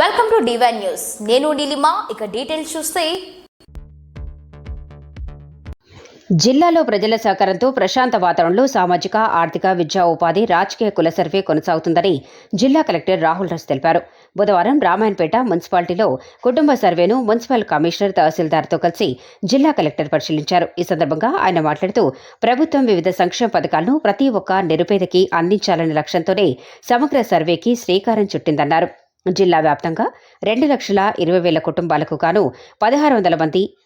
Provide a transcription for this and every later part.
Welcome to divine news నేను నీలిమా ఇక details చూస్తే. జిల్లాలో ప్రజల సహకారంతో ప్రశాంత వాతావరణంలో సామాజిక ఆర్థిక విద్యా ఉపాధి రాజకీయ కుల సర్వే కొనసాగుతుందని జిల్లా కలెక్టర్ రాహుల్ రస్ తెలిపారు. బుధవారం రామాయణపేట మున్సిపాలిటీలో కుటుంబ సర్వేను మున్సిపల్ కమిషనర్ తహసీల్దార్తో కలిసి జిల్లా కలెక్టర్ పరిశీలించారు. ఈ సందర్భంగా ఆయన మాట్లాడుతూ ప్రభుత్వం వివిధ సంక్షేమ పథకాలను ప్రతి ఒక్క నిరుపేదకి అందించాలనే లక్ష్యంతోనే సమగ్ర సర్వేకి శ్రీకారం చుట్టిందన్నారు. జిల్లా వ్యాప్తంగా రెండు లక్షల ఇరవై వేల కుటుంబాలకు గాను పదహారు వందల మంది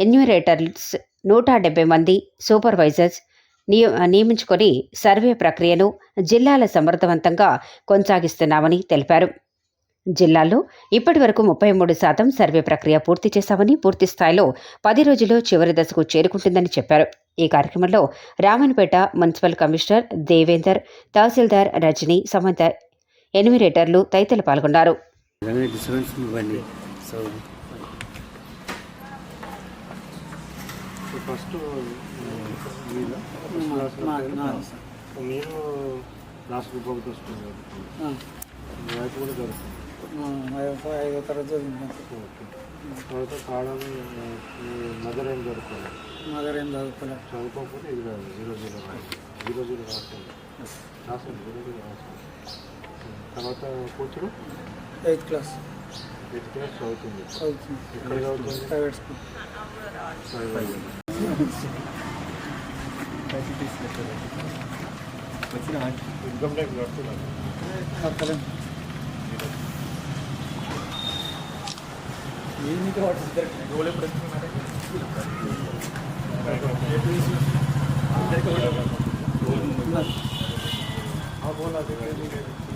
ఎన్యూరేటర్స్ నూట డెబ్బై మంది సూపర్వైజర్స్ నియ- నియమించుకొని సర్వే ప్రక్రియను జిల్లాల సమర్థవంతంగా కొనసాగిస్తున్నామని తెలిపారు. జిల్లాలో ఇప్పటి వరకు ముప్పై మూడు శాతం సర్వే ప్రక్రియ పూర్తి చేశామని పూర్తి స్థాయిలో పది రోజుల్లో చివరి దశకు చేరుకుంటుందని చెప్పారు. ఈ కార్యక్రమంలో రామన్పేట మున్సిపల్ కమిషనర్ దేవేందర్ తహసీల్దార్ రజనీ సంబంధ ఎన్యూరేటర్లు తదితరులు పాల్గొన్నారు. ఫస్ట్ మీరు లాస్ట్ వైపు కూడా ఐదో తరగతి తర్వాత మదర్ ఏం జరుగుతుంది మదర్ ఏం చదువుకోలేదు. చదువుకోకపోతే ఇది కాదు. Zero zero zero zero zero రాస్తుంది తర్వాత కూతురు ఎయిత్ క్లాస్ ఎయిత్ క్లాస్ చదువుతుంది చదువుతుంది ఎక్కడ చదువుతుంది ప్రైవేట్ స్కూల్ ఇన్కమ్ ట్యాక్స్ కడుతున్నారు అక్కడ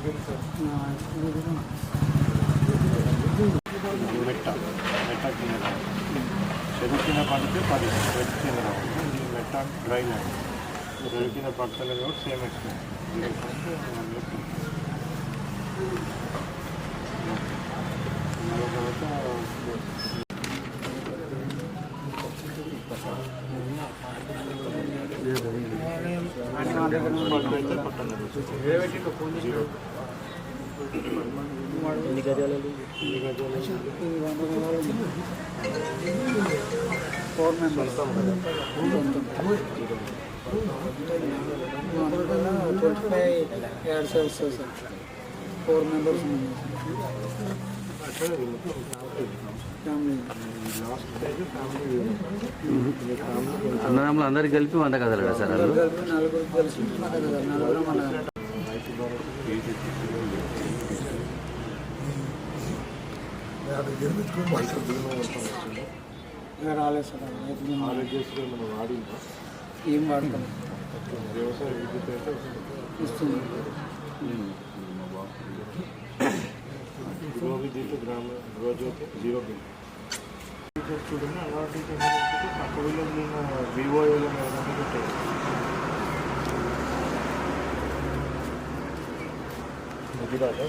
మెట్ట మెట్ట కింద రావాలి చెరువు కింద పడితే పది చెరువు కింద రావాలి ఇది మెట్ట డ్రై ల్యాండ్ చెరువు కింద పడతలేదు కూడా సేమ్ ఎక్స్పీరియన్స్ జీరో ఎన్ని గజాలు four members twenty five add sales sir four members అన్నదమ్ములు అందరికి కలిపి వంద కదలడా సార్ వాళ్ళు కలిపి నలుగురు కలిసి నలుగురు మన ఇంకా రాలేదు సార్ ఆరోగ్యశ్రీ మనం వాడిందా ఏం వాడతాం. వ్యవసాయ విద్యుత్ అయితే ఇస్తుంది. గృహ గ్రామ గృహజ్యోతి జీరో బిల్ టీచర్స్ చూడండి అలాంటి టీచర్ పక్క వీళ్ళు నేను వివోఏలో పెట్టాను Gujarat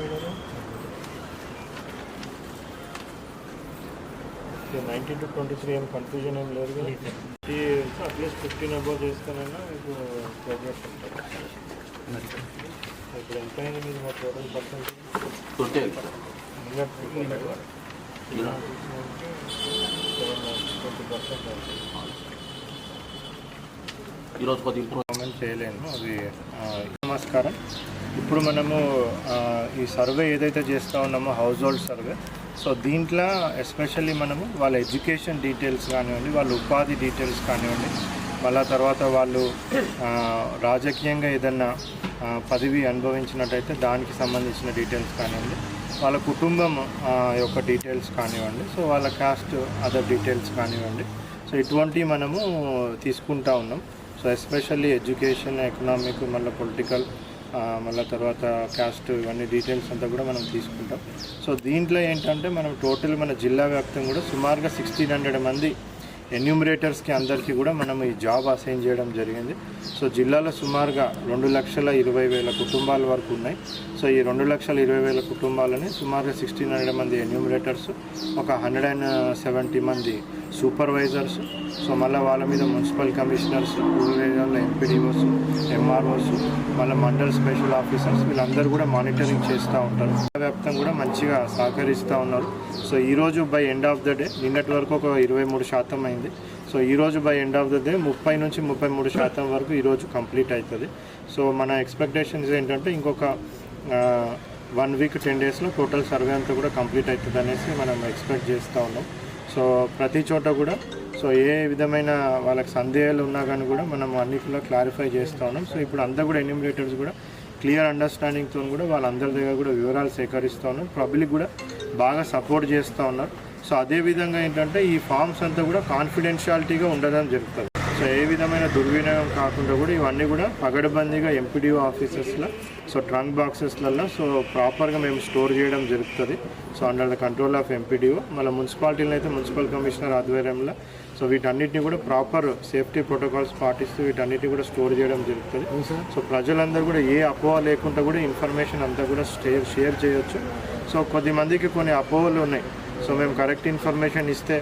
nineteen two twenty three ఏం కన్ఫ్యూజన్ ఏం లేదు. అట్లీస్ట్ ఫిఫ్టీన్ అబౌవ్ చేస్తానైనా మీకు ప్రోగ్రెస్ ఉంటుంది. ఇప్పుడు ఎంత అయింది మీరు మా టోటల్ పర్సెంట్ ఈరోజు కొద్దిగా ఇంప్రూవ్ కామెంట్ చేయలేను. అది నమస్కారం. ఇప్పుడు మనము ఈ సర్వే ఏదైతే చేస్తూ ఉన్నామో హౌస్ హోల్డ్ సర్వే సో దీంట్లో ఎస్పెషల్లీ మనము వాళ్ళ ఎడ్యుకేషన్ డీటెయిల్స్ కానివ్వండి వాళ్ళ ఉపాధి డీటెయిల్స్ కానివ్వండి మళ్ళా తర్వాత వాళ్ళు రాజకీయంగా ఏదన్నా పదవి అనుభవించినట్టయితే దానికి సంబంధించిన డీటెయిల్స్ కానివ్వండి వాళ్ళ కుటుంబం యొక్క డీటెయిల్స్ కానివ్వండి సో వాళ్ళ కాస్ట్ అదర్ డీటెయిల్స్ కానివ్వండి. సో ఇటువంటివి మనము తీసుకుంటా ఉన్నాం. సో ఎస్పెషల్లీ ఎడ్యుకేషన్ ఎకనామిక్ మళ్ళీ పొలిటికల్ మళ్ళీ తర్వాత క్యాస్ట్ ఇవన్నీ డీటెయిల్స్ అంతా కూడా మనం తీసుకుంటాం. సో దీంట్లో ఏంటంటే మనం టోటల్ మన జిల్లా వ్యాప్తం కూడా సుమారుగా సిక్స్టీన్ హండ్రెడ్ మంది ఎన్యూమరేటర్స్కి అందరికీ కూడా మనం ఈ జాబ్ అసైన్ చేయడం జరిగింది. సో జిల్లాలో సుమారుగా రెండు లక్షల ఇరవై వేల కుటుంబాల వరకు ఉన్నాయి. సో ఈ రెండు లక్షల ఇరవై వేల కుటుంబాలని సుమారుగా సిక్స్టీన్ హండ్రెడ్ మంది ఎన్యూమరేటర్స్ ఒక హండ్రెడ్ అండ్ సెవెంటీ మంది సూపర్వైజర్స్ సో మళ్ళీ వాళ్ళ మీద municipal commissioners rural MPDOs MROs మళ్ళీ మండల్ స్పెషల్ ఆఫీసర్స్ వీళ్ళందరూ కూడా మానిటరింగ్ చేస్తూ ఉంటారు. వ్యాప్తంగా కూడా మంచిగా సహకరిస్తూ ఉన్నారు. సో ఈరోజు by end of the day నిన్నటి వరకు ఒక ఇరవై మూడు శాతం అయింది. సో ఈరోజు by end of the day ముప్పై నుంచి ముప్పై మూడు శాతం వరకు ఈరోజు కంప్లీట్ అవుతుంది సో మన ఎక్స్పెక్టేషన్స్ ఏంటంటే ఇంకొక వన్ వీక్ టెన్ డేస్లో టోటల్ సర్వే అంతా కూడా కంప్లీట్ అవుతుంది అనేసి మనం ఎక్స్పెక్ట్ చేస్తూ ఉన్నాం. సో ప్రతి చోట కూడా సో ఏ విధమైన వాళ్ళకి సందేహాలు ఉన్నా కానీ కూడా మనం అన్నిటిలో క్లారిఫై చేస్తూ ఉన్నాం. సో ఇప్పుడు అంతా కూడా ఎన్యూమిలేటర్స్ కూడా క్లియర్ అండర్స్టాండింగ్తో కూడా వాళ్ళందరి దగ్గర కూడా వివరాలు సేకరిస్తూ ఉన్నారు పబ్లిక్ కూడా బాగా సపోర్ట్ చేస్తూ ఉన్నారు. సో అదే విధంగా ఏంటంటే ఈ ఫామ్స్ అంతా కూడా కాన్ఫిడెన్షియాలిటీగా ఉండడం జరుగుతుంది. సో ఏ విధమైన దుర్వినియోగం కాకుండా కూడా ఇవన్నీ కూడా పగడబందీగా ఎంపీడీఓ ఆఫీసెస్లో సో ట్రంక్ బాక్సెస్లలో సో ప్రాపర్గా మేము స్టోర్ చేయడం జరుగుతుంది. So under the control of MPDO మళ్ళీ మున్సిపాలిటీలో అయితే మున్సిపల్ కమిషనర్ ఆధ్వర్యంలో సో వీటన్నిటిని కూడా ప్రాపర్ సేఫ్టీ ప్రోటోకాల్స్ పాటిస్తూ వీటన్నిటిని కూడా స్టోర్ చేయడం జరుగుతుంది. సో ప్రజలందరూ కూడా ఏ అపోహ లేకుండా కూడా ఇన్ఫర్మేషన్ అంతా కూడా షేర్ షేర్ చేయొచ్చు. సో కొద్ది మందికి కొన్ని అపోహలు ఉన్నాయి. సో మేము కరెక్ట్ ఇన్ఫర్మేషన్ ఇస్తే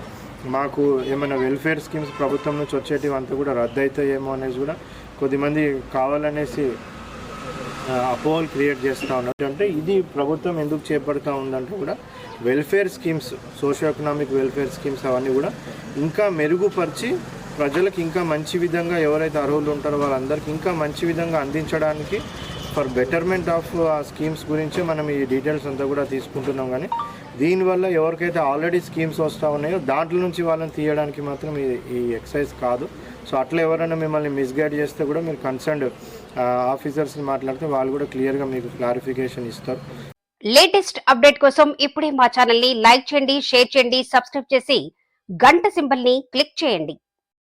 మాకు ఏమైనా వెల్ఫేర్ స్కీమ్స్ ప్రభుత్వం నుంచి వచ్చేటివి అంతా కూడా రద్దు అవుతాయేమో అనేసి కూడా కొద్దిమంది కావాలనేసి అపోహలు క్రియేట్ చేస్తూ ఉన్నారు. అంటే ఇది ప్రభుత్వం ఎందుకు చేపడుతూ ఉందంటే కూడా welfare schemes socio economic welfare schemes అవన్నీ కూడా ఇంకా మెరుగుపరిచి ప్రజలకు ఇంకా మంచి విధంగా ఎవరైతే అర్హులు ఉంటారో వాళ్ళందరికీ ఇంకా మంచి విధంగా అందించడానికి ఫర్ బెటర్మెంట్ ఆఫ్ ఆ స్కీమ్స్ గురించి మనం ఈ డీటెయిల్స్ అంతా కూడా తీసుకుంటున్నాం. కానీ దీనివల్ల ఎవరికైతే ఆల్రెడీ స్కీమ్స్ వస్తూ ఉన్నాయో దాంట్లో నుంచి వాళ్ళని తీయడానికి మాత్రం ఈ ఈ ఎక్సైజ్ కాదు. సో అట్లా ఎవరైనా మిమ్మల్ని మిస్గైడ్ చేస్తే కూడా మీరు కన్సర్న్డ్ ఆఫీసర్స్ని మాట్లాడితే వాళ్ళు కూడా క్లియర్గా మీకు క్లారిఫికేషన్ ఇస్తారు. లేటెస్ట్ అప్డేట్ కోసం ఇప్పుడే మా ఛానల్ని లైక్ చేయండి షేర్ చేయండి సబ్స్క్రైబ్ చేసి గంట సింబల్ని క్లిక్ చేయండి.